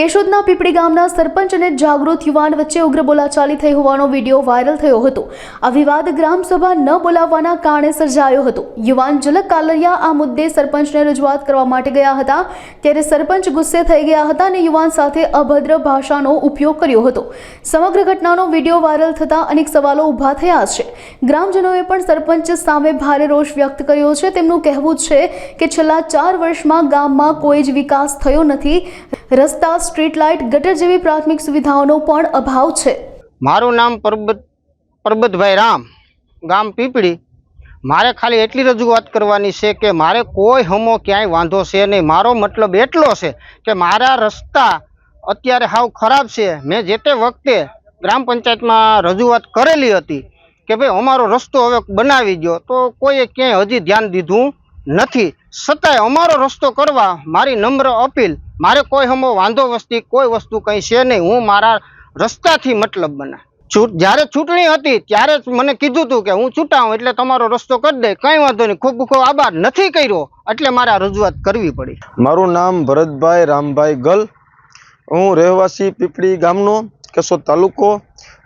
કેશોદના પીપળી ગામના સરપંચ અને જાગૃત યુવાન વચ્ચે ઉગ્ર બોલાચાલી થઈ હોવાનો વીડિયો વાયરલ થયો હતો. આ વિવાદ ગ્રામસભા ન બોલાવવાના કારણે સર્જાયો હતો. યુવાન જલક કાલરિયા આ મુદ્દે સરપંચને રજૂઆત કરવા માટે ગયા હતા. ત્યારે સરપંચ ગુસ્સે થઈ ગયા હતા અને યુવાન સાથે અભદ્ર ભાષાનો ઉપયોગ કર્યો હતો. સમગ્ર ઘટનાનો વીડિયો વાયરલ થતાં અનેક સવાલો ઊભા થયા છે. ગ્રામજનોએ પણ સરપંચ સામે ભારે રોષ વ્યક્ત કર્યો છે. તેમનું કહેવું છે કે છેલ્લા ચાર વર્ષમાં ગામમાં કોઈ જ વિકાસ થયો નથી. રસ્તા, સ્ટ્રીટ લાઇટ, ગટર જેવી પ્રાથમિક સુવિધાઓનો પણ અભાવ છે. મારું નામ પરબત, પરબતભાઈ રામ, ગામ પીપળી. મારે ખાલી એટલી રજૂઆત કરવાની છે કે મારે કોઈ હમો ક્યાંય વાંધો છે નહીં. મારો મતલબ એટલો છે કે મારા રસ્તા અત્યારે હાવ ખરાબ છે. મેં જે તે વખતે ગ્રામ પંચાયતમાં રજૂઆત કરેલી હતી કે ભાઈ અમારો રસ્તો હવે બનાવી દો તો કોઈએ ક્યાંય હજી ધ્યાન દીધું નથી. છતાંય અમારો રસ્તો કરવા મારી નમ્ર અપીલ. મારે કોઈ હમો વાંધો વસ્તી, કોઈ વસ્તુ કંઈ છે નહીં. હું મારા રસ્તાથી મતલબ બના છૂટ, જ્યારે ચૂંટણી હતી, ત્યારે જ મને કીધું હતું કે હું ચૂંટાઉં એટલે તમારો રસ્તો કરી દે. કંઈ વાંધો નહીં. ખૂબ ખૂબ આભાર. નથી કર્યો, એટલે મારે રજૂઆત કરવી પડી. મારું નામ ભરતભાઈ રામભાઈ ગલ. હું રહેવાસી પીપળી ગામનો કેશોદ તાલુકો.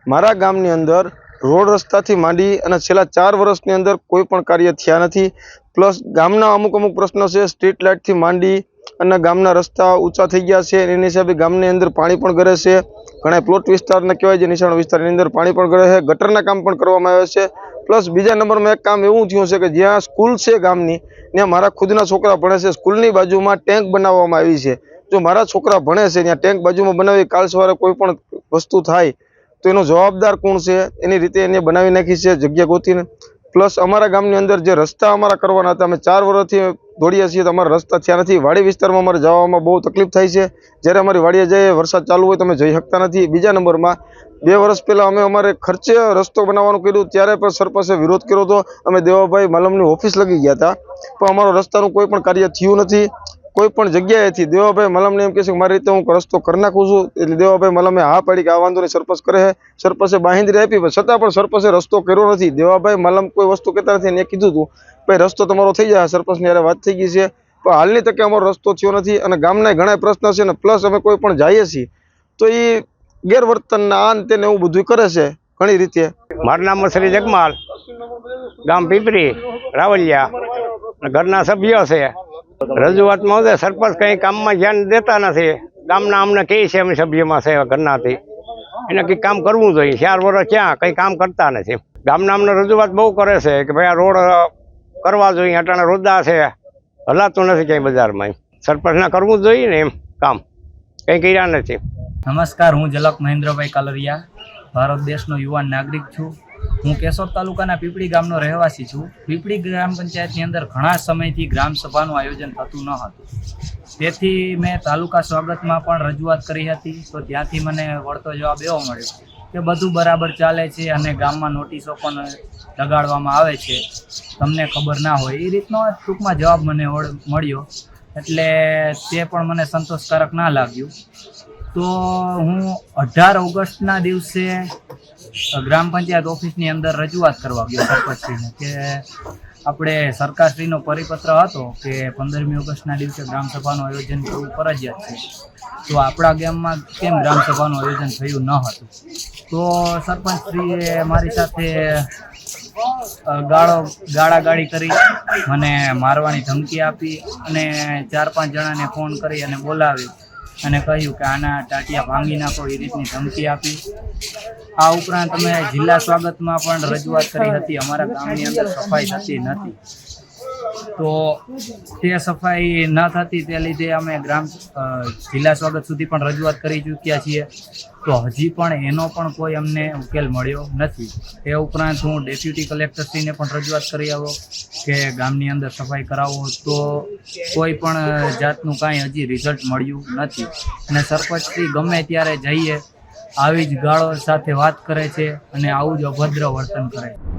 મારા ગામની અંદર રોડ રસ્તાથી માંડી અને છેલ્લા ચાર વર્ષની અંદર કોઈ પણ કાર્ય થયા નથી. પ્લસ ગામના અમુક અમુક પ્રશ્નો છે. સ્ટ્રીટ લાઇટથી માંડી અને ગામના રસ્તા ઊંચા થઈ ગયા છે. એની હિસાબે ગામની અંદર પાણી પણ ગરે છે. ઘણા પ્લોટ વિસ્તારના કહેવાય છે નિશાણ વિસ્તારની અંદર પાણી પણ ગરે છે. ગટરના કામ પણ કરવામાં આવે છે. પ્લસ બીજા નંબરમાં એક કામ એવું થયું છે કે જ્યાં સ્કૂલ છે ગામની, ત્યાં મારા ખુદના છોકરા ભણે છે. સ્કૂલની બાજુમાં ટેન્ક બનાવવામાં આવી છે. જો મારા છોકરા ભણે છે, ત્યાં ટેન્ક બાજુમાં બનાવી કાલ સવારે કોઈ પણ વસ્તુ થાય તો એનો જવાબદાર કોણ છે? એની રીતે એને બનાવી નાખી છે જગ્યા ગોતીને. પ્લસ અમારા ગામની અંદર જે રસ્તા અમારા કરવાના હતા, અમે ચાર વર્ષથી દોડીએ છીએ, તો અમારા રસ્તા થયા નથી. વાડી વિસ્તારમાં અમારે જવામાં બહુ તકલીફ થાય છે. જ્યારે અમારી વાડીએ જઈએ, વરસાદ ચાલુ હોય, તો અમે જઈ શકતા નથી. બીજા નંબરમાં, બે વર્ષ પહેલાં અમે અમારે ખર્ચે રસ્તો બનાવવાનું કર્યું, ત્યારે પણ સરપંચે વિરોધ કર્યો હતો. અમે દેવાભાઈ માલમની ઓફિસ લગી ગયા હતા. પણ અમારો રસ્તાનું કોઈ પણ કાર્ય થયું નથી. કોઈ પણ જગ્યાએથી દેવાભાઈ મલમને એમ કહે છે કે મારી રીતે હું રસ્તો કરી નાખું છું, એટલે દેવાભાઈ મલમે હા પાડી કે આ વાંધો નહીં, સરપંચ કરે છે. સરપંચે બાંહેધરી આપી, પણ છતાં પણ સરપંચે રસ્તો કર્યો નથી. દેવાભાઈ મલમ કોઈ વસ્તુ કહેતા નથી, એને કીધું હતું ભાઈ, રસ્તો તમારો થઈ જાય. સરપંચની યારે વાત થઈ ગઈ છે. પણ હાલની તકે અમારો રસ્તો થયો નથી અને ગામના ઘણા પ્રશ્ન છે અને પ્લસ અમે કોઈ પણ જઈએ છીએ, તો એ ગેરવર્તનના આન તેને એવું બધું કરે છે, ઘણી રીતે. મારું નામ શ્રી જગમાલ, ગામ પીપરી, રાવલિયા ઘરના સભ્યો છે. રજૂઆતમાં છે? સરપંચ કંઈ કામમાં ધ્યાન દેતા નથી. ગામના અમને કહે છે અમે સભ્યમાં છે ઘરનાથી. એને કંઈક કામ કરવું જોઈએ. ચાર વર્ષ ક્યાં? કંઈ કામ કરતા નથી. ગામના અમને રજૂઆત બહુ કરે છે કે ભાઈ આ રોડ કરવા જોઈએ અટાણા રોદા છે. હલાતું નથી ક્યાંય બજારમાં સરપંચને કરવું જ જોઈએ ને એમ કામ. કંઈ કર્યા નથી. નમસ્કાર હું ઝલક મહેન્દ્રભાઈ કાલરિયા. ભારત દેશનો યુવાન નાગરિક છું. હું કેશોદ તાલુકાના પીપળી ગામનો રહેવાસી છું. પીપળી ગ્રામ પંચાયતની અંદર ઘણા સમયથી ગ્રામ સભાનું આયોજન થતું ન હતું. તેથી મેં તાલુકા સ્વાગતમાં પણ રજૂઆત કરી હતી. તો ત્યાંથી મને વળતો જવાબ એવો મળ્યો કે બધું બરાબર ચાલે છે અને ગામમાં નોટિસો પણ લગાડવામાં આવે છે. તમને ખબર ના હોય. એ રીતનો ટૂંકમાં જવાબ મને મળ્યો. એટલે તે પણ મને સંતોષકારક ના લાગ્યું. તો હું અઢાર ઓગસ્ટના દિવસે ગ્રામ પંચાયત ઓફિસની અંદર રજૂઆત કરવા ગયો સરપંચશ્રીને કે આપણે સરકારશ્રીનો પરિપત્ર હતો કે પંદરમી ઓગસ્ટના દિવસે ગ્રામસભાનું આયોજન કરવું ફરજિયાત છે. તો આપણા ગામમાં કેમ ગ્રામસભાનું આયોજન થયું ન હતું? તો સરપંચશ્રીએ મારી સાથે ગાળો, ગાળાગાળી કરી, મને મારવાની ધમકી આપી અને ચાર પાંચ જણાને ફોન કરી અને બોલાવી અને કહ્યું કે આના ટાટિયા ભાંગી નાખો એ રીતની ધમકી આપી. આ ઉપરાંત અમે જિલ્લા સ્વાગતમાં પણ રજૂઆત કરી હતી. અમારા ગામની અંદર સફાઈ થતી નથી. તો તે સફાઈ ન થતી તે લીધે અમે ગ્રામ જિલ્લા સ્વાગત સુધી પણ રજૂઆત કરી ચૂક્યા છીએ. તો હજી પણ એનો પણ કોઈ અમને ઉકેલ મળ્યો નથી. એ ઉપરાંત હું ડેપ્યુટી કલેક્ટરશ્રીને પણ રજૂઆત કરી આવો કે ગામની અંદર સફાઈ કરાવો તો કોઈ પણ જાતનું કાંઈ હજી રિઝલ્ટ મળ્યું નથી. અને સરપંચથી ગમે ત્યારે જઈએ આવી જ ગાળો સાથે વાત કરે છે અને આવું જ અભદ્ર વર્તન કરે છે.